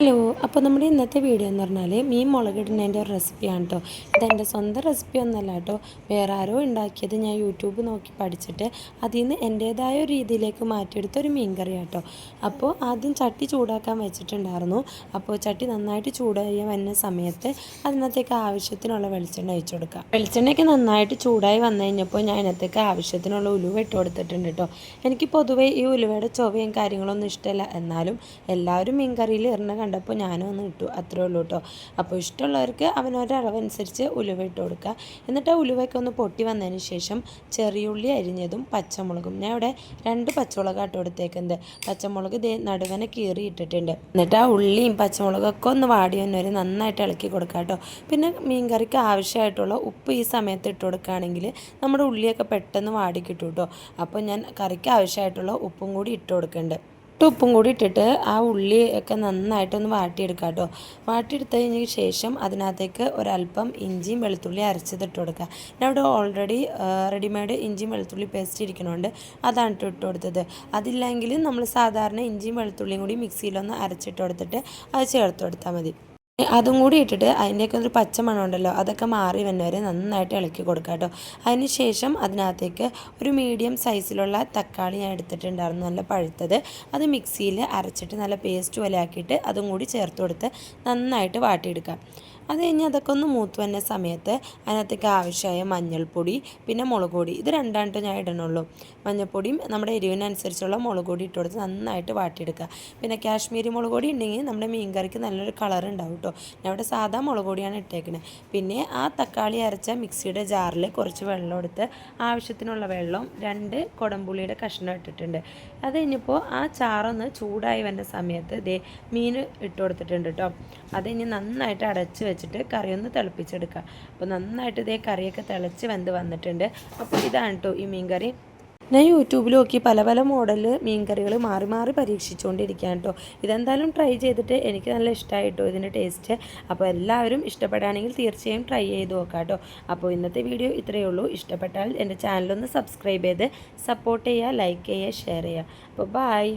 Hello അപ്പോൾ നമ്മുടെ ഇന്നത്തെ വീഡിയോ എന്ന് പറഞ്ഞാൽ മീൻ മുളകിടുന്നതിന്റെ ഒരു റെസിപ്പിയാണ് കേട്ടോ ഇതെന്റെ സ്വന്തം റെസിപ്പി ഒന്നല്ല കേട്ടോ വേറെ ആരോ ഉണ്ടാക്കിയത് ഞാൻ യൂട്യൂബ് നോക്കി പഠിച്ചിട്ട് അതിൽ നിന്ന് എന്റേതായ ഒരു രീതിയിലേക്ക് മാറ്റിയെടുത്ത ഒരു മീൻ കറിയാണ് കേട്ടോ അപ്പോൾ ആദ്യം ചട്ടി ചൂടാക്കാൻ വെച്ചിട്ടുണ്ടായിരുന്നു. അപ്പോൾ ചട്ടി നന്നായിട്ട് ചൂടായി വന്ന സമയത്ത് അതിനകത്തേക്ക് ആവശ്യത്തിനുള്ള വെളിച്ചെണ്ണ ഒഴിച്ചു കൊടുക്കുക വെളിച്ചെണ്ണയ്ക്ക് നന്നായിട്ട് ചൂടായി വന്നു കഴിഞ്ഞപ്പോൾ ഞാൻ അതിനകത്തേക്ക് ആവശ്യത്തിനുള്ള ഉലുവ ഇട്ട് കൊടുത്തിട്ടുണ്ട് കേട്ടോ എനിക്ക് പൊതുവേ ഈ ഉലുവയുടെ ചൊവയും കാര്യങ്ങളൊന്നും ഇഷ്ടമല്ല എന്നാലും എല്ലാവരും മീൻ കറിയിൽ എറിഞ്ഞ കണ്ടപ്പോൾ ഞാനും ഒന്ന് ഇട്ടു. അത്രേ ഉള്ളൂ കേട്ടോ അപ്പോൾ ഇഷ്ടമുള്ളവർക്ക് അവനൊരളവനുസരിച്ച് ഉലുവ ഇട്ട് കൊടുക്കുക. എന്നിട്ട് ആ ഉലുവയൊക്കെ ഒന്ന് പൊട്ടി വന്നതിന് ശേഷം ചെറിയുള്ളി അരിഞ്ഞതും പച്ചമുളകും. ഞാൻ ഇവിടെ രണ്ട് പച്ചമുളക് ആട്ടോ കൊടുത്തേക്കുന്നത് പച്ചമുളക് ദേ നടുവനെ കീറി ഇട്ടിട്ടുണ്ട്. എന്നിട്ട് ആ ഉള്ളിയും പച്ചമുളകൊക്കെ ഒന്ന് വാടി വന്നവരെ നന്നായിട്ട് ഇളക്കി കൊടുക്കുക കേട്ടോ പിന്നെ മീൻകറിക്ക് ആവശ്യമായിട്ടുള്ള ഉപ്പ് ഈ സമയത്ത് ഇട്ട് കൊടുക്കുകയാണെങ്കിൽ നമ്മുടെ ഉള്ളിയൊക്കെ പെട്ടെന്ന് വാടി കിട്ടും കേട്ടോ അപ്പോൾ ഞാൻ കറിക്ക് ആവശ്യമായിട്ടുള്ള ഉപ്പും കൂടി ഇട്ട് കൊടുക്കുന്നുണ്ട്. ഉപ്പും കൂടി ഇട്ടിട്ട് ആ ഉള്ളി ഒക്കെ നന്നായിട്ടൊന്ന് വാട്ടിയെടുക്കുക കേട്ടോ. വാട്ടിയെടുത്തതിന് ശേഷം അതിനകത്തേക്ക് ഒരല്പം ഇഞ്ചിയും വെളുത്തുള്ളി അരച്ചിട്ട് കൊടുക്കുക. ഞാൻ ഇവിടെ ഓൾറെഡി റെഡിമെയ്ഡ് ഇഞ്ചിയും വെളുത്തുള്ളി പേസ്റ്റ് ഇരിക്കണോണ്ട്. അതാണ് ഇട്ട് കൊടുത്തത്. അതില്ലെങ്കിൽ നമ്മൾ സാധാരണ ഇഞ്ചിയും വെളുത്തുള്ളിയും കൂടി മിക്സിയിലൊന്ന് അരച്ചിട്ട് കൊടുത്തിട്ട് അത് ചേർത്ത് കൊടുത്താൽ മതി. അതും കൂടി ഇട്ടിട്ട് അതിന്റെയൊക്കെ ഒരു പച്ച മണമുണ്ടല്ലോ അതൊക്കെ മാറി വന്നവരെ നന്നായിട്ട് ഇളക്കി കൊടുക്കുക കേട്ടോ. അതിന് ശേഷം അതിനകത്തേക്ക് ഒരു മീഡിയം സൈസിലുള്ള തക്കാളി ഞാൻ എടുത്തിട്ടുണ്ടായിരുന്നു നല്ല പഴുത്തത്. അത് മിക്സിയിൽ അരച്ചിട്ട് നല്ല പേസ്റ്റ് പോലെ ആക്കിയിട്ട് അതും കൂടി ചേർത്ത് കൊടുത്ത് നന്നായിട്ട് വാട്ടിയെടുക്കാം. അത് കഴിഞ്ഞ് അതൊക്കെ ഒന്ന് മൂത്ത് വന്ന സമയത്ത് അതിനകത്തേക്ക് ആവശ്യമായ മഞ്ഞൾപ്പൊടി പിന്നെ മുളക് പൊടി. ഇത് രണ്ടാണ്ട് ഞാൻ ഇടണുള്ളൂ. മഞ്ഞൾപ്പൊടിയും നമ്മുടെ എരിവിനനുസരിച്ചുള്ള മുളക് പൊടി ഇട്ട് കൊടുത്ത് നന്നായിട്ട് വാട്ടിയെടുക്കുക. പിന്നെ കാശ്മീരി മുളക് പൊടി ഉണ്ടെങ്കിൽ നമ്മുടെ മീൻകറിക്ക് നല്ലൊരു കളർ ഉണ്ടാവും കേട്ടോ ഞാൻ ഇവിടെ സാധാ മുളക് പൊടിയാണ് ഇട്ടേക്കുന്നത് പിന്നെ ആ തക്കാളി അരച്ച മിക്സിയുടെ ജാറിൽ കുറച്ച് വെള്ളം എടുത്ത് ആവശ്യത്തിനുള്ള വെള്ളം രണ്ട് കുടംപുളിയുടെ കഷ്ണം ഇട്ടിട്ടുണ്ട്. അത് കഴിഞ്ഞപ്പോൾ ആ ചാറൊന്ന് ചൂടായി വരുന്ന സമയത്ത് ദേ മീൻ ഇട്ട് കൊടുത്തിട്ടുണ്ട് കേട്ടോ അത് ഇനി നന്നായിട്ട് അടച്ച് വെച്ചിട്ട് കറി ഒന്ന് തിളപ്പിച്ചെടുക്കുക. അപ്പോൾ നന്നായിട്ട് ഇതേ കറിയൊക്കെ തിളച്ച് വെന്ത് വന്നിട്ടുണ്ട്. അപ്പോൾ ഇതാണ് കേട്ടോ ഈ മീൻ കറി ഞാൻ യൂട്യൂബിൽ നോക്കി പല പല മോഡൽ മീൻകറികൾ മാറി മാറി പരീക്ഷിച്ചുകൊണ്ടിരിക്കുകയാണ് കേട്ടോ ഇതെന്തായാലും ട്രൈ ചെയ്തിട്ട് എനിക്ക് നല്ല ഇഷ്ടമായി കേട്ടോ ഇതിന്റെ ടേസ്റ്റ്. അപ്പോൾ എല്ലാവരും ഇഷ്ടപ്പെടുകയാണെങ്കിൽ തീർച്ചയായും ട്രൈ ചെയ്ത് നോക്കാം കേട്ടോ അപ്പോൾ ഇന്നത്തെ വീഡിയോ ഇത്രയേ ഉള്ളൂ. ഇഷ്ടപ്പെട്ടാൽ എന്റെ ചാനലൊന്ന് സബ്സ്ക്രൈബ് ചെയ്ത് സപ്പോർട്ട് ചെയ്യുക ലൈക്ക് ചെയ്യുക ഷെയർ ചെയ്യുക. അപ്പോൾ ബായ്